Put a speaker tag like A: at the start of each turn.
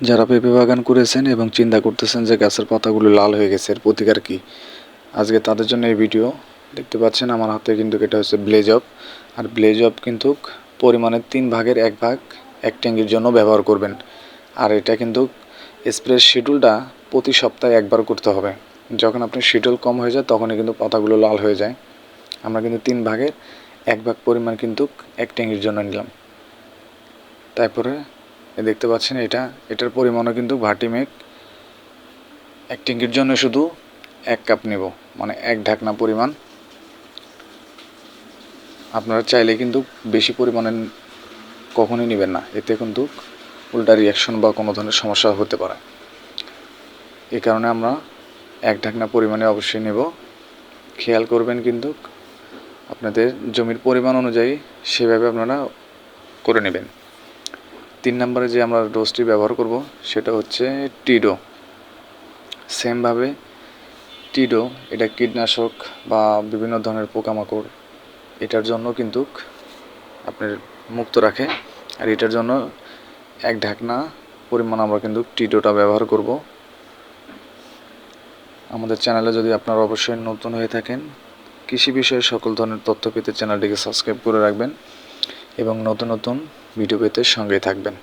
A: যারা পেঁপে বাগান করেছেন এবং চিন্তা করতেছেন যে গাছের পাতাগুলো লাল হয়ে গেছে, এর প্রতিকার কী? আজকে তাদের জন্য এই ভিডিও দেখতে পাচ্ছেন আমার হাতে কিন্তু এটা হচ্ছে ব্লেজ অফ আর ব্লেজ অফ কিন্তু পরিমাণের তিন ভাগের এক ভাগ এক ট্যাঙ্কির জন্য ব্যবহার করবেন। আর এটা কিন্তু স্প্রে শিডিউলটা প্রতি সপ্তাহে একবার করতে হবে। যখন আপনি শিডিউল কম হয়ে যায়, তখনই কিন্তু পাতাগুলো লাল হয়ে যায়। আমরা কিন্তু তিন ভাগের এক ভাগ পরিমাণ কিন্তু এক ট্যাঙ্কির জন্য নিলাম। তারপরে দেখতে পাচ্ছেন এটা। এটার পরিমাণও কিন্তু ভাটিমেক এক ট্যাঙ্কির জন্য শুধু এক কাপ নেব মানে এক ঢাকনা পরিমাণ। আপনারা চাইলে কিন্তু বেশি পরিমাণে কখনোই নেবেন না। এতে কিন্তু উল্টা রিয়াকশন বা কোনো ধরনের সমস্যা হতে পারে। এ কারণে আমরা এক ঢাকনা পরিমাণে অবশ্যই নেব। খেয়াল করবেন কিন্তু আপনাদের জমির পরিমাণ অনুযায়ী সেভাবে আপনারা করে নেবেন। তিন নম্বরে যে আমরা ডোজটি ব্যবহার করব, সেটা হচ্ছে টিডো। সেমভাবে টিডো, এটা কীটনাশক বা বিভিন্ন ধরনের পোকামাকড়, এটার জন্য কিন্তু আপনার মুক্ত রাখে। আর এটার জন্য এক ঢাকনা পরিমাণ আমরা কিন্তু টিডোটা ব্যবহার করব। আমাদের চ্যানেলে যদি আপনারা অবশ্যই নতুন হয়ে থাকেন, কৃষি বিষয়ে সকল ধরনের তথ্য পেতে চ্যানেলটিকে সাবস্ক্রাইব করে রাখবেন। এবং নতুন নতুন ভিডিও পেতে সঙ্গে থাকবেন।